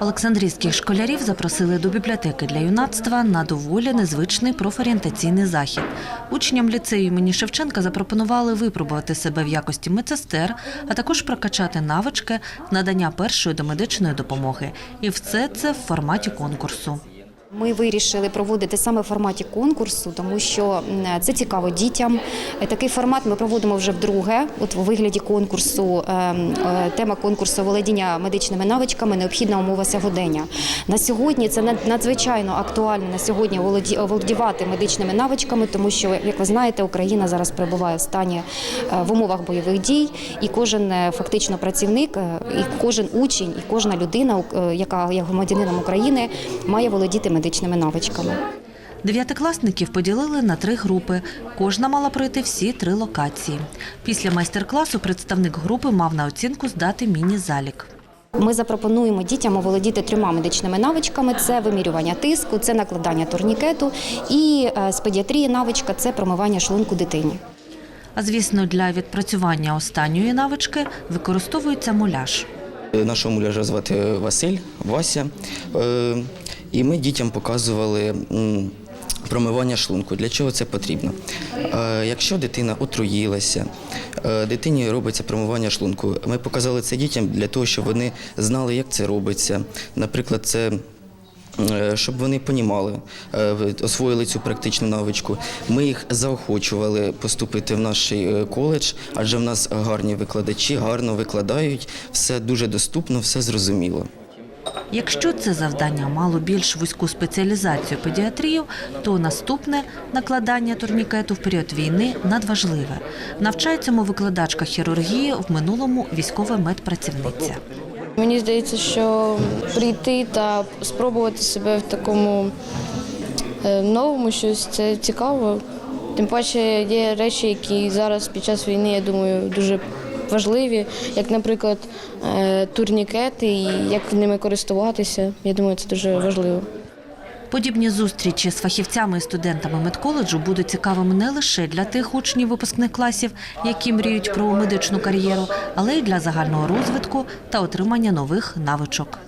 Олександрійських школярів запросили до бібліотеки для юнацтва на доволі незвичний профорієнтаційний захід. Учням ліцею імені Шевченка запропонували випробувати себе в якості медсестер, а також прокачати навички надання першої домедичної допомоги. І все це в форматі конкурсу. Ми вирішили проводити саме в форматі конкурсу, тому що це цікаво дітям. Такий формат ми проводимо вже вдруге. От у вигляді конкурсу ем, е, тема конкурсу володіння медичними навичками необхідна умова сьогодення. На сьогодні це над- надзвичайно актуально на сьогодні володі- володівати медичними навичками, тому що, як ви знаєте, Україна зараз перебуває в стані е, в умовах бойових дій, і кожен е, фактично працівник, і кожен учень, і кожна людина, яка є громадянином України, має володіти медичними навичками. Дев'ятикласників поділили на три групи. Кожна мала пройти всі три локації. Після майстер-класу представник групи мав на оцінку здати міні-залік. Ми запропонуємо дітям оволодіти трьома медичними навичками: це вимірювання тиску, це накладання турнікету, і е, з педіатрії навичка це промивання шлунку дитині. А звісно, для відпрацювання останньої навички використовується муляж. Нашого муляжа звати Василь, Вася. І ми дітям показували промивання шлунку. Для чого це потрібно? Е, Якщо дитина отруїлася, е, дитині робиться промивання шлунку. Ми показали це дітям для того, щоб вони знали, як це робиться. Наприклад, це. е, Щоб вони понімали, освоїли цю практичну навичку. Ми їх заохочували поступити в наш коледж, адже в нас гарні викладачі, гарно викладають, все дуже доступно, все зрозуміло. Якщо це завдання мало більш вузьку спеціалізацію педіатрію, то наступне накладання турнікету в період війни надважливе. Навчає цьому викладачка хірургії в минулому військова медпрацівниця. Мені здається, що прийти та спробувати себе в такому е, новому щось це цікаво. Тим паче є речі, які зараз під час війни, я думаю, дуже важливі, як, наприклад, е, турнікети і як ними користуватися. Я думаю, це дуже важливо. Подібні зустрічі з фахівцями і студентами медколеджу будуть цікавими не лише для тих учнів випускних класів, які мріють про медичну кар'єру, але й для загального розвитку та отримання нових навичок.